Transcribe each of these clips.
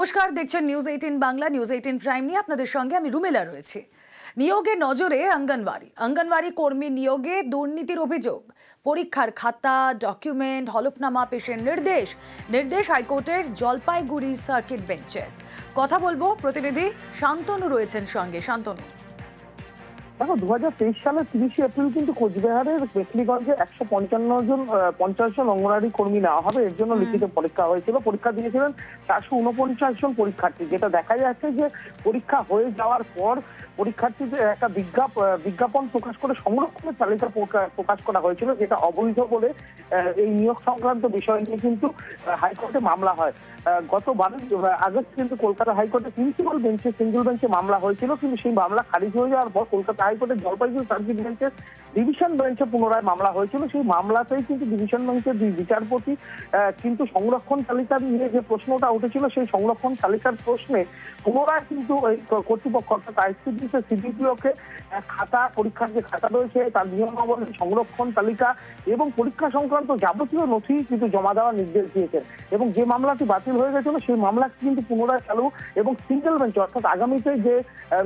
নমস্কার, দেখছেন news eighteen Bangla news eighteen prime নিয়ে আপনাদের সঙ্গে আমি রুমেলা রয়েছি। নিয়োগে নজরে অঙ্গনওয়াড়ি। অঙ্গনওয়াড়ি কর্মী নিয়োগে দুর্নীতির অভিযোগ। পরীক্ষার খাতা ডকুমেন্ট হলফনামা, পেশের নির্দেশ। নির্দেশ হাইকোর্টের জলপাইগুড়ি সার্কিট বেঞ্চের কথা বলব প্রতিনিধি শান্তনু রয়েছেন সঙ্গে। শান্তনু। দেখো দু হাজার তেইশ সালের তিরিশে এপ্রিল কিন্তু কোচবিহারের বেকলিগঞ্জে একশো পঞ্চান্ন জন পঞ্চাশ জন অঙ্গনারী কর্মী নেওয়া হবে। এর জন্য লিখিত পরীক্ষা হয়েছিল। পরীক্ষা দিয়েছিলেন চারশো উনপঞ্চাশ জন পরীক্ষার্থী যেটা দেখা যাচ্ছে যে পরীক্ষা হয়ে যাওয়ার পর পরীক্ষার্থীদের একটা বিজ্ঞাপ বিজ্ঞাপন প্রকাশ করে সংরক্ষণের তালিকা প্রকা- প্রকাশ করা হয়েছিল যেটা অবৈধ বলে এই নিয়োগ সংক্রান্ত বিষয় নিয়ে কিন্তু হাইকোর্টে মামলা হয়। আহ, গত বারোই আগস্ট কিন্তু কলকাতা হাইকোর্টে প্রিন্সিপাল বেঞ্চে সিঙ্গেল বেঞ্চে মামলা হয়েছিল কিন্তু সেই মামলা খারিজ হয়ে যাওয়ার পর কলকাতা হাইকোর্টের জলপাইগুড়ি সার্কিট বেঞ্চের ডিভিশন বেঞ্চে পুনরায় মামলা হয়েছিল। সেই মামলাতেই কিন্তু ডিভিশন বেঞ্চের দুই বিচারপতি কিন্তু সংরক্ষণ তালিকা নিয়ে যে প্রশ্নটা উঠেছিল, সেই সংরক্ষণ তালিকার প্রশ্নে পুনরায় কিন্তু এই কর্তৃপক্ষ অর্থাৎ আইসিডিসি সিডিপিওকে খাতা, পরীক্ষার যে খাতা রয়েছে, তার নিয়মাবলী, সংরক্ষণ তালিকা এবং পরীক্ষা সংক্রান্ত যাবতীয় নথি কিন্তু জমা দেওয়ার নির্দেশ দিয়েছেন। এবং যে মামলাটি বাতিল হয়ে গেছিল, সেই মামলা কিন্তু পুনরায় চালু এবং সিঙ্গেল বেঞ্চ অর্থাৎ আগামীতে যে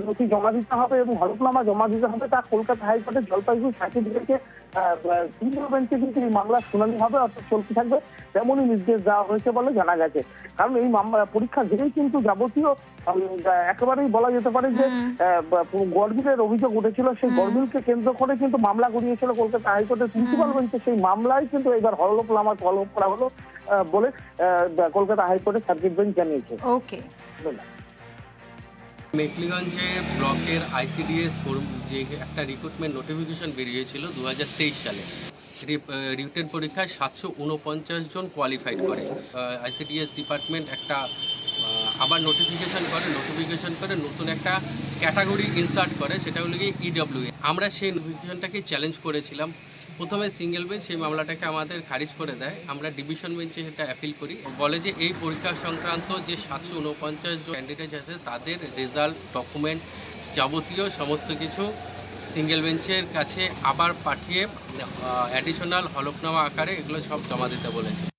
নথি জমা দিতে হবে এবং হলফনামা জমা দিতে হবে, তা কলকাতা হাইকোর্টের জলপাইগুড়ি বেঞ্চে বেঞ্চে কিন্তু এই মামলার শুনানি হবে অর্থাৎ চলতে থাকবে তেমনই নির্দেশ দেওয়া হয়েছে বলে জানা গেছে। কারণ এই মামলা পরীক্ষা ঘিরেই কিন্তু যাবতীয় একেবারেই বলা যেতে পারে যে গরমিলের অভিযোগ উঠেছিল সেই গরমিলকে কেন্দ্র করে কিন্তু মামলা গড়িয়েছিল কলকাতা হাইকোর্টের প্রিন্সিপাল বেঞ্চে সেই মামলায় কিন্তু এবার হলফনামা তলব করা হলো বলে কলকাতা হাইকোর্টের সার্কিট বেঞ্চ জানিয়েছে। ওকে মেকলিগঞ্জে ব্লকের আইসিডিএস যে একটা রিক্রুটমেন্ট নোটিফিকেশন বেরিয়েছিল দু হাজার তেইশ সালে রিটেন পরীক্ষায় সাতশো উনপঞ্চাশ জন কোয়ালিফাইড করে। আইসিডিএস ডিপার্টমেন্ট একটা আবার নোটিফিকেশন করে নোটিফিকেশন করে, নতুন একটা ক্যাটাগরি ইনসার্ট করে, সেটা হলো গিয়ে ইডব্লিউ আমরা সেই নোটিফিকেশনটাকে চ্যালেঞ্জ করেছিলাম। প্রথমে সিঙ্গেল বেঞ্চ সেই মামলাটাকে আমাদের খারিজ করে দেয়। আমরা ডিভিশন বেঞ্চে সেটা অ্যাপিল করি। বলে যে এই পরীক্ষা সংক্রান্ত যে সাতশো উনপঞ্চাশ জন ক্যান্ডিডেট আছে, তাদের রেজাল্ট ডকুমেন্ট যাবতীয় সমস্ত কিছু সিঙ্গেল বেঞ্চের কাছে আবার পাঠিয়ে অ্যাডিশনাল হলফনামা আকারে এগুলো সব জমা দিতে বলেছে।